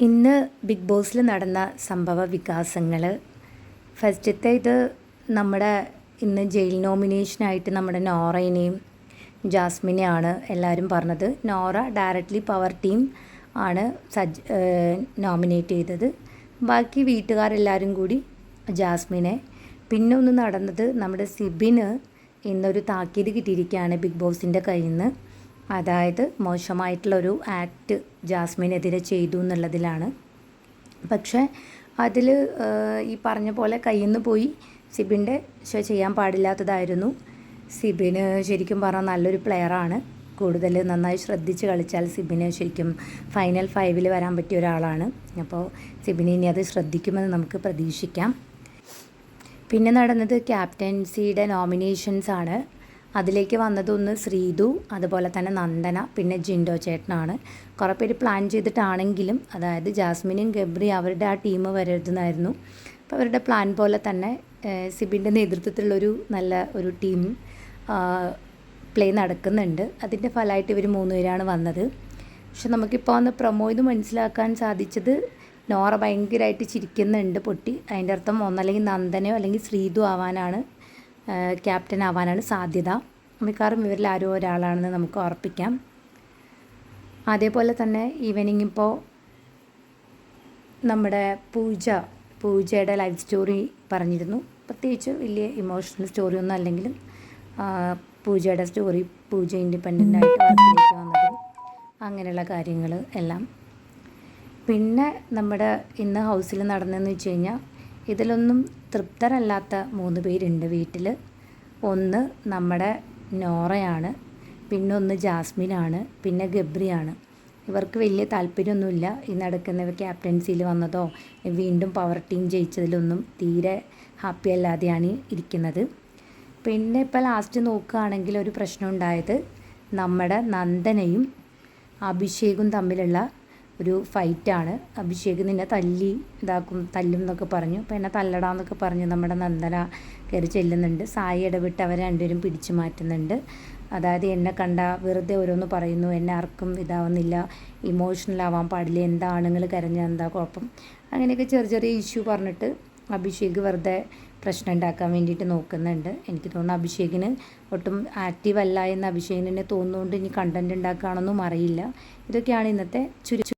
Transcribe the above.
ഇന്ന് ബിഗ് ബോസിൽ നടന്ന സംഭവ വികാസങ്ങൾ ഫസ്റ്റത്തെ ഇത് നമ്മുടെ ഇന്ന് ജയിൽ നോമിനേഷനായിട്ട് നമ്മുടെ നോറയിനെയും ജാസ്മിനെയാണ് എല്ലാവരും പറഞ്ഞത്. നോറ ഡയറക്റ്റ്ലി പവർ ടീം ആണ് സജ് നോമിനേറ്റ് ചെയ്തത്. ബാക്കി വീട്ടുകാരെല്ലാവരും കൂടി ജാസ്മിനെ. പിന്നെ ഒന്ന് നടന്നത് നമ്മുടെ സിബിന് ഇന്നൊരു താക്കീത് കിട്ടിയിരിക്കുകയാണ് ബിഗ് ബോസിന്റെ കയ്യിൽ നിന്ന് അതായത് മോശമായിട്ടുള്ളൊരു ആക്ട് ജാസ്മിനെതിരെ ചെയ്തു എന്നുള്ളതിലാണ്. പക്ഷേ അതിൽ ഈ പറഞ്ഞ പോലെ കയ്യിൽ നിന്ന് പോയി സിബിന്റെ ചെയ്യാൻ പാടില്ലാത്തതായിരുന്നു. സിബിന് ശരിക്കും പറഞ്ഞാൽ നല്ലൊരു പ്ലെയറാണ് കൂടുതൽ നന്നായി ശ്രദ്ധിച്ച് കളിച്ചാൽ സിബിന് ശരിക്കും ഫൈനൽ ഫൈവിൽ വരാൻ പറ്റിയ ഒരാളാണ്. അപ്പോൾ സിബിന് ഇനി അത് ശ്രദ്ധിക്കുമെന്ന് നമുക്ക് പ്രതീക്ഷിക്കാം. പിന്നെ നടന്നത് ക്യാപ്റ്റൻസിയുടെ നോമിനേഷൻസ് ആണ്. അതിലേക്ക് വന്നതൊന്ന് ശ്രീതു അതുപോലെ തന്നെ നന്ദന പിന്നെ ജിൻഡോ ചേട്ടനാണ്. കുറേ പേര് പ്ലാൻ ചെയ്തിട്ടാണെങ്കിലും അതായത് ജാസ്മിനും ഗബ്രി അവരുടെ ആ ടീം വരരുതെന്നായിരുന്നു. അപ്പോൾ അവരുടെ പ്ലാൻ പോലെ തന്നെ സിബിന്റെ നേതൃത്വത്തിലുള്ളൊരു നല്ല ഒരു ടീം പ്ലേ നടക്കുന്നുണ്ട്. അതിന്റെ ഫലമായിട്ട് ഇവർ മൂന്ന് പേരാണ് വന്നത്. പക്ഷെ നമുക്കിപ്പോൾ ഒന്ന് പ്രൊമോ ഇത് മനസ്സിലാക്കാൻ സാധിച്ചത് നോറ ഭയങ്കരമായിട്ട് ചിരിക്കുന്നുണ്ട് പൊട്ടി. അതിന്റെ അർത്ഥം ഒന്നല്ലെങ്കിൽ നന്ദനയോ അല്ലെങ്കിൽ ശ്രീതു ആവാനാണ്. ക്യാപ്റ്റൻ ആവാനാണ് സാധ്യത. മിക്കവാറും ഇവരിൽ ആരോ ഒരാളാണെന്ന് നമുക്ക് ഉറപ്പിക്കാം. അതേപോലെ തന്നെ ഈവനിങ് ഇപ്പോൾ നമ്മുടെ പൂജ പൂജയുടെ ലൈഫ് സ്റ്റോറി പറഞ്ഞിരുന്നു. പ്രത്യേകിച്ച് വലിയ ഇമോഷണൽ സ്റ്റോറി ഒന്നും അല്ലെങ്കിലും പൂജയുടെ സ്റ്റോറി പൂജ ഇൻഡിപെൻഡന്റ് ആയിട്ട് വർക്കിലേക്ക് വന്നതും അങ്ങനെയുള്ള കാര്യങ്ങൾ എല്ലാം. പിന്നെ നമ്മുടെ ഇന്ന് ഹൗസിൽ നടന്നതെന്ന് വെച്ച് കഴിഞ്ഞാൽ ഇതിലൊന്നും തൃപ്തരല്ലാത്ത മൂന്ന് പേരുണ്ട് വീട്ടിൽ ഒന്ന് നമ്മുടെ നോറയാണ് പിന്നെ ഒന്ന് ജാസ്മിനാണ് പിന്നെ ഗബ്രിയാണ്. ഇവർക്ക് വലിയ താല്പര്യമൊന്നുമില്ല ഈ നടക്കുന്ന ക്യാപ്റ്റൻസിയിൽ വന്നതോ വീണ്ടും പവർ ടീം ജയിച്ചതിലൊന്നും തീരെ ഹാപ്പി അല്ലാതെയാണ് ഇരിക്കുന്നത്. പിന്നെ ഇപ്പോൾ ലാസ്റ്റ് നോക്കുകയാണെങ്കിൽ ഒരു പ്രശ്നം ഉണ്ടായത് നമ്മുടെ നന്ദനയും അഭിഷേകും തമ്മിലുള്ള ഒരു ഫൈറ്റാണ്. അഭിഷേക് നിന്നെ തല്ലി ഇതാക്കും തല്ലും എന്നൊക്കെ പറഞ്ഞു. അപ്പോൾ എന്നെ തല്ലടാന്നൊക്കെ പറഞ്ഞു നമ്മുടെ നന്ദന കയറി ചെല്ലുന്നുണ്ട്. സായി ഇടപെട്ട് അവരെ രണ്ടുപേരും പിടിച്ചു മാറ്റുന്നുണ്ട്. അതായത് എന്നെ കണ്ട വെറുതെ ഓരോന്ന് പറയുന്നു എന്നെ ആർക്കും ഇതാവുന്നില്ല ഇമോഷണൽ ആവാൻ പാടില്ല എന്താ ആണുങ്ങൾ കരഞ്ഞാൽ എന്താ കുഴപ്പം? അങ്ങനെയൊക്കെ ചെറിയ ചെറിയ ഇഷ്യൂ പറഞ്ഞിട്ട് അഭിഷേക് വെറുതെ പ്രശ്നം ഉണ്ടാക്കാൻ വേണ്ടിയിട്ട് നോക്കുന്നുണ്ട്. എനിക്ക് തോന്നുന്നു അഭിഷേകിന് ഒട്ടും ആക്റ്റീവ് അല്ല എന്ന് അഭിഷേകിന് തോന്നുന്നുകൊണ്ട് ഇനി കണ്ടന്റ് ഉണ്ടാക്കുകയാണെന്നും അറിയില്ല. ഇതൊക്കെയാണ് ഇന്നത്തെ ചുരു